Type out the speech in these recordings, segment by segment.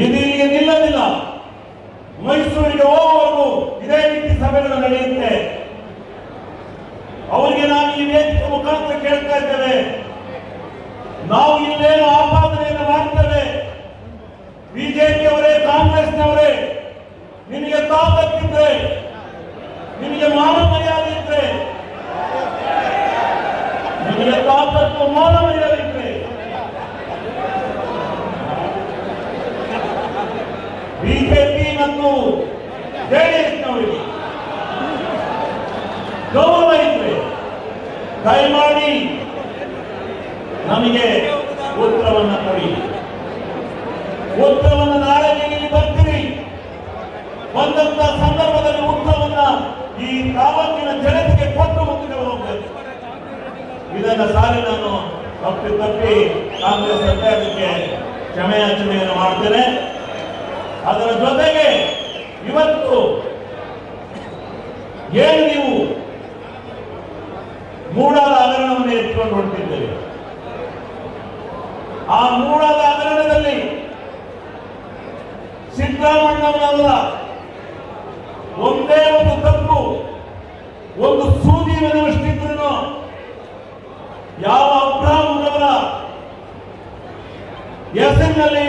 ಇದು ಇಲ್ಲಿಗೆ ನಿಲ್ಲಲಿಲ್ಲ. ಮೈಸೂರಿಗೆ ಹೋಗುವವರು ಇದೇ ರೀತಿ ಸಭೆಗಳು ನಡೆಯುತ್ತೆ. ಅವರಿಗೆ ನಾವು ಈ ವೇದಿಕೆ ಮುಖಾಂತರ ಕೇಳ್ತಾ ಇದ್ದೇವೆ ನಾವು ಇಲ್ಲೇನು ಆಪಾದನೆಯನ್ನು ಮಾಡ್ತೇವೆ. ಬಿಜೆಪಿಯವರೇ ಕಾಂಗ್ರೆಸ್ನವರೇ, ನಿಮಗೆ ತಾಕತ್ತಿದ್ರೆ, ನಿಮಗೆ ಮಾನ ಮರ್ಯಾದೆ ಇದ್ರೆ ನಿಮಗೆ ತಾಕತ್ತು ಮಾನ ಮರ್ಯಾದೆ ಇದ್ರೆ ಬಿಜೆಪಿ ಮತ್ತು ಜೆಡಿಎಸ್ನವರಿಗೆ ಗೌರವ ಇದ್ರೆ ದಯಮಾಡಿ ನಮಗೆ ಉತ್ತರವನ್ನು ಕೊಡಿ. ಉತ್ತರವನ್ನು ನಾಳೆ ನೀವು ಬರ್ತೀರಿ. ಬಂದಂತ ಸಂದರ್ಭದಲ್ಲಿ ಉತ್ತರವನ್ನ ಈ ತಾಲೂಕಿನ ಜನತೆಗೆ ಕೊಟ್ಟು ಮುಂದೆ ಹೋಗಬೇಕು. ಇದನ್ನ ಸಾರಿ ನಾನು ತಪ್ಪಿ ತಪ್ಪಿ ಕಾಂಗ್ರೆಸ್ ಸರ್ಕಾರಕ್ಕೆ ಕ್ಷಮೆಯಾಚನೆಯನ್ನು ಮಾಡ್ತೇನೆ. ಅದರ ಜೊತೆಗೆ ಇವತ್ತು ಏನು ನೀವು ಮೂಡಾದ ಹಗರಣವನ್ನು ಎತ್ಕೊಂಡು ಹೊರಟಿದ್ದೇವೆ ಆ ಮೂಡಾದ ಹಗರಣದಲ್ಲಿ ಸಿದ್ದರಾಮಣ್ಣವರ ಒಂದೇ ಒಂದು ತಪ್ಪು, ಒಂದು ಸೂಜಿ ಮನವಷ್ಟಿದ್ರು ಯಾವ ಅಬ್ರಾಹಂರವರ ಹೆಸರಿನಲ್ಲಿ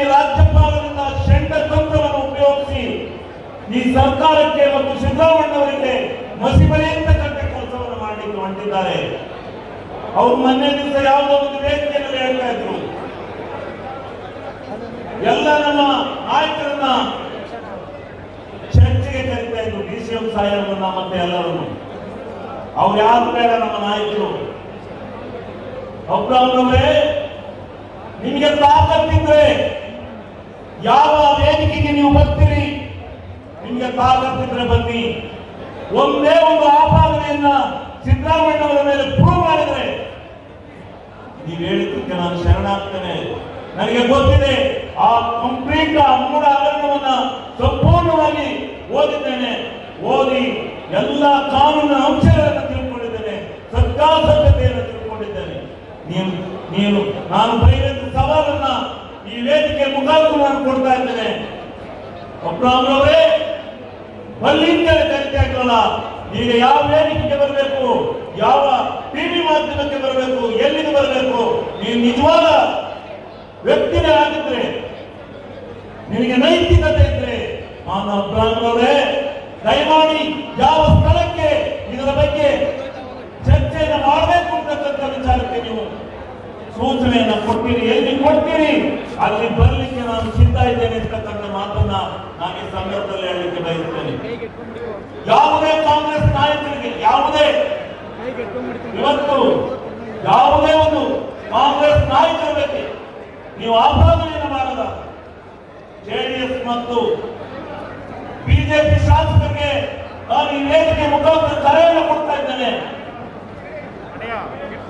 ಸರ್ಕಾರಕ್ಕೆ ಮತ್ತು ಸಿದ್ದರಾಮಣ್ಣವರಿಗೆ ಅಂತಕ್ಕಂಥ ಕೆಲಸವನ್ನು ಮಾಡಲಿಕ್ಕೆ ಹೊಂಟಿದ್ದಾರೆ. ಅವರು ಮೊನ್ನೆ ದಿವಸ ಯಾವುದೋ ಒಂದು ವೇದಿಕೆಯಲ್ಲಿ ಹೇಳ್ತಾ ಇದ್ರು. ಎಲ್ಲ ನಮ್ಮ ನಾಯಕರನ್ನ ಚರ್ಚೆಗೆ ಕರೀತಾ ಇದ್ರು, ಡಿ ಸಿ ಎಂ ಮತ್ತೆ ಎಲ್ಲರನ್ನು. ಅವ್ರು ಯಾರು ಬೇಡ ನಮ್ಮ ನಾಯಕರು. ಒಬ್ಬರವರೇ ನಿಮಗೆ ತಾಕತ್ತಿದ್ರೆ ಯಾವ ವೇದಿಕೆಗೆ ನೀವು ಬರ್ತೀರಿ? ನಿಮಗೆ ತಾಕತ್ತಿದ್ರೆ ಬನ್ನಿ. ಒಂದೇ ಒಂದು ಆಪಾದನೆಯನ್ನ ಸಿದ್ದರಾಮಯ್ಯನವರ ಮೇಲೆ ಪ್ರೂವ್ ಮಾಡಿದ್ರೆ ನೀವು ಹೇಳಿದ್ದಕ್ಕೆ ನಾನು ಶರಣಾಗ್ತೇನೆ. ನನಗೆ ಗೊತ್ತಿದೆ, ಆ ಕಂಪ್ಲೀಟ್ ಆ ಮೂಡ ಹಗರಣವನ್ನ ಸಂಪೂರ್ಣವಾಗಿ ಓದಿದ್ದೇನೆ. ಓದಿ ಎಲ್ಲ ಕಾನೂನಿನ ಅಂಶಗಳನ್ನು ತಿಳ್ಕೊಂಡಿದ್ದೇನೆ ಸತ್ಯಾಸತ್ಯತೆಯನ್ನು ತಿಳ್ಕೊಂಡಿದ್ದೇನೆ. ನೀನು ನೀನು, ನಾನು ಬೈರಂತ ಸವಾಲನ್ನ ಈ ವೇದಿಕೆ ಮುಖಾಂತರ ನಾನು ಕೊಡ್ತಾ ಇದ್ದೇನೆ. ಒಬ್ಬರವರೇ ಬಲ್ಲಿಂದಲೇ ಕರಿತಾ ಇದ್ರಲ್ಲ ಈಗ ಯಾವ ವೇದಿಕೆಗೆ ಬರಬೇಕು, ಯಾವ ಟಿವಿ ಮಾಧ್ಯಮಕ್ಕೆ ಬರಬೇಕು ಎಲ್ಲಿಗೆ ಬರಬೇಕು ನೀವು ನಿಜವಾದ ವ್ಯಕ್ತಿನೇ ಆಗಿದ್ರೆ, ನಿನಗೆ ನೈತಿಕತೆ ಇದ್ರೆ, ಮಾನ ದಯಮಾಡಿ ಯಾವ ಸ್ಥಳಕ್ಕೆ ಇದರ ಬಗ್ಗೆ ಚರ್ಚೆಯನ್ನು ಮಾಡಬೇಕು ಅಂತಕ್ಕಂಥ ವಿಚಾರಕ್ಕೆ ನೀವು ಸೂಚನೆಯನ್ನ ಕೊಡ್ತೀರಿ. ಎಲ್ಲಿ ಕೊಡ್ತೀರಿ? ಅಲ್ಲಿ ಬರಲಿಕ್ಕೆ ನಾನು ಸಿದ್ಧ ಇದ್ದೇನೆ ಅಂತಕ್ಕಂಥ ಮಾತನ್ನ ನಾನು ಈ ಸಂದರ್ಭದಲ್ಲಿ ಹೇಳಲಿಕ್ಕೆ ಬಯಸ್ತೇನೆ ಯಾವುದೇ ಕಾಂಗ್ರೆಸ್ ನಾಯಕರಿಗೆ ಯಾವುದೇ ಇವತ್ತು ಯಾವುದೇ ಒಂದು ಕಾಂಗ್ರೆಸ್ ನಾಯಕರ ಬಗ್ಗೆ ನೀವು ಆಪಾದನೆಯನ್ನು ಮಾಡದ. ಜೆಡಿಎಸ್ ಮತ್ತು ಬಿಜೆಪಿ ಶಾಸಕರಿಗೆ ನಾನು ಈ ವೇದಿಕೆ ಮುಖಾಂತರ ಕರೆಯನ್ನು ಕೊಡ್ತಾ ಇದ್ದೇನೆ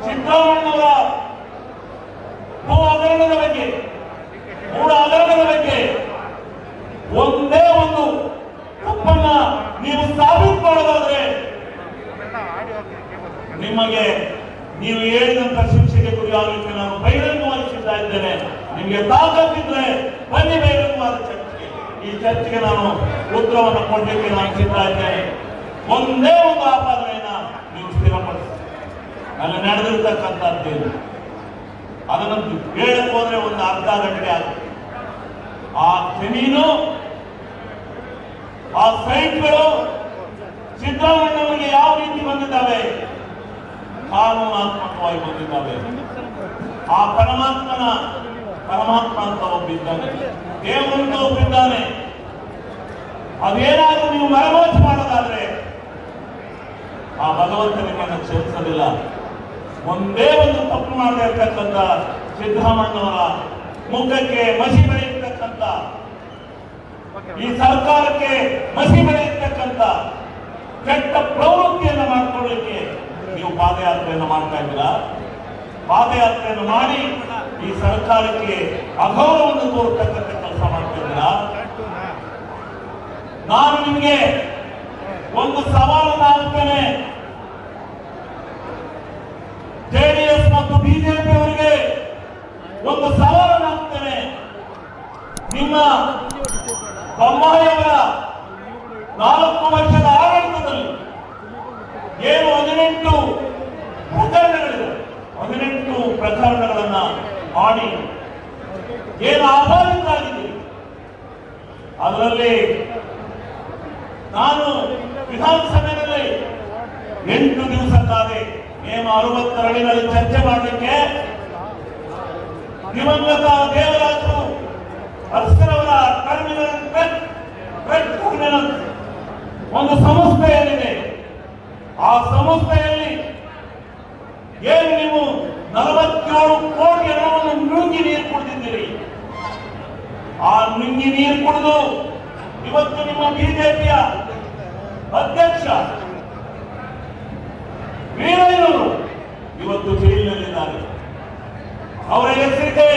ಸಿದ್ದರಾಮಯ್ಯನವರ ಭೂ ಹಗರಣದ ಬಗ್ಗೆ ಮೂಡ ಹಗರಣದ ಬಗ್ಗೆ ಒಂದೇ ಒಂದು ತಪ್ಪನ್ನ ನೀವು ಸಾಬೀತು ಮಾಡೋದಾದ್ರೆ ನಿಮಗೆ ನೀವು ಹೇಳಿದಂತ ಶಿಕ್ಷೆಗೆ ಗುರಿಯಾಗಲಿಕ್ಕೆ ನಾನು ಬಹಿರಂಗವಾಗಿ ಸಿದ್ಧ ಇದ್ದೇನೆ. ನಿಮಗೆ ತಾಕತ್ತಿದ್ರೆ ಬನ್ನಿ ಬಹಿರಂಗವಾದ ಚರ್ಚೆಗೆ. ಈ ಚರ್ಚೆಗೆ ನಾನು ಉತ್ತರವನ್ನು ಕೊಡಲಿಕ್ಕೆ ನಾನು ಸಿದ್ಧ ಇದ್ದೇನೆ. ಒಂದೇ ಒಂದು ಆಪಾದನೆಯನ್ನ ನೀವು ಸ್ಥಿರಪಡಿಸಿ ಅಲ್ಲಿ ನಡೆದಿರ್ತಕ್ಕಂಥದ್ದೇನು ಅದನ್ನು ಹೇಳಕ್ ಹೋದ್ರೆ ಒಂದು ಅರ್ಧ ಗಂಟೆ ಆಗುತ್ತೆ. ಆ ಜಮೀನು, ಆ ಸೈಟ್ಗಳು ಸಿದ್ದರಾಮಯ್ಯನವರಿಗೆ ಯಾವ ರೀತಿ ಕಾನೂನಾತ್ಮಕವಾಗಿ ಬಂದಿದ್ದಾವೆ. ಆ ಪರಮಾತ್ಮನ ಪರಮಾತ್ಮ ಅಂತ ಒಬ್ಬಿದ್ದಾನೆ ದೇವರಂತ ಒಬ್ಬಿದ್ದಾನೆ ಅದೇನಾದ್ರೂ ನೀವು ಮರಮೋಚ ಮಾಡೋದಾದ್ರೆ ಆ ಭಗವಂತ ನಿಮ್ಮನ್ನು ಕ್ಷಮಿಸಲಿಲ್ಲ. ಒಂದೇ ಒಂದು ತಪ್ಪು ಮಾಡದೇ ಇರ್ತಕ್ಕಂಥ ಸಿದ್ದರಾಮಣ್ಣವರ ಮುಖಕ್ಕೆ ಮಸಿ ಬೆಳೆಯತಕ್ಕಂಥ ಈ ಸರ್ಕಾರಕ್ಕೆ ಮಸಿ ಬೆಳೆಯತಕ್ಕಂಥ ಕೆಟ್ಟ ಪ್ರವೃತ್ತಿಯನ್ನು ಮಾಡಿಕೊಳ್ಳಿಕ್ಕೆ ನೀವು ಪಾದಯಾತ್ರೆಯನ್ನು ಮಾಡ್ತಾ ಇದ್ದೀರಾ? ಪಾದಯಾತ್ರೆಯನ್ನು ಮಾಡಿ ಈ ಸರ್ಕಾರಕ್ಕೆ ಅಗೌರವವನ್ನು ತೋರ್ತಕ್ಕಂಥ ಕೆಲಸ ಮಾಡ್ತಾ ಇದ್ದೀರಾ? ನಾನು ನಿಮಗೆ ಒಂದು ಸವಾಲನ್ನು ಹಾಕ್ತೇನೆ ಜೆಡಿಎಸ್ ಮತ್ತು ಬಿಜೆಪಿ ಅವರಿಗೆ ಒಂದು ಸವಾಲನ್ನು ಹಾಕ್ತೇನೆ. ನಿಮ್ಮ ನಿಮ್ಮ ಮಾಡಿ. ಏನು ಆಗಿದೆ ಅದರಲ್ಲಿ ನಾನು ವಿಧಾನಸಭೆಯಲ್ಲಿ ಎಂಟು ದಿವಸ ಕಾದೆ ನೇಮ ಅರವತ್ತೆರಡಿನಲ್ಲಿ ಚರ್ಚೆ ಮಾಡಲಿಕ್ಕೆ ದಿವಂಗತ ಟ್ರಕ್ ಟ್ರಕ್ ಟರ್ಮಿನಲ್ ಒಂದು ಸಂಸ್ಥೆಯಲ್ಲಿದೆ. ಆ ಸಂಸ್ಥೆಯಲ್ಲಿ ಏನು ನೀವು ನಲವತ್ತೇಳು ಕೋಟಿ ಹಣವನ್ನು ನುಂಗಿ ನೀರು ಕುಡಿದಿದ್ದೀರಿ ಆ ನುಂಗಿ ನೀರು ಕುಡಿದು ಇವತ್ತು ನಿಮ್ಮ ಬಿಜೆಪಿಯ ಅಧ್ಯಕ್ಷ ವೀರಯ್ಯನವರು ಇವತ್ತು ಜೈಲಿನಲ್ಲಿದ್ದಾರೆ. ಅವರ ಹೆಸರಿಗೆ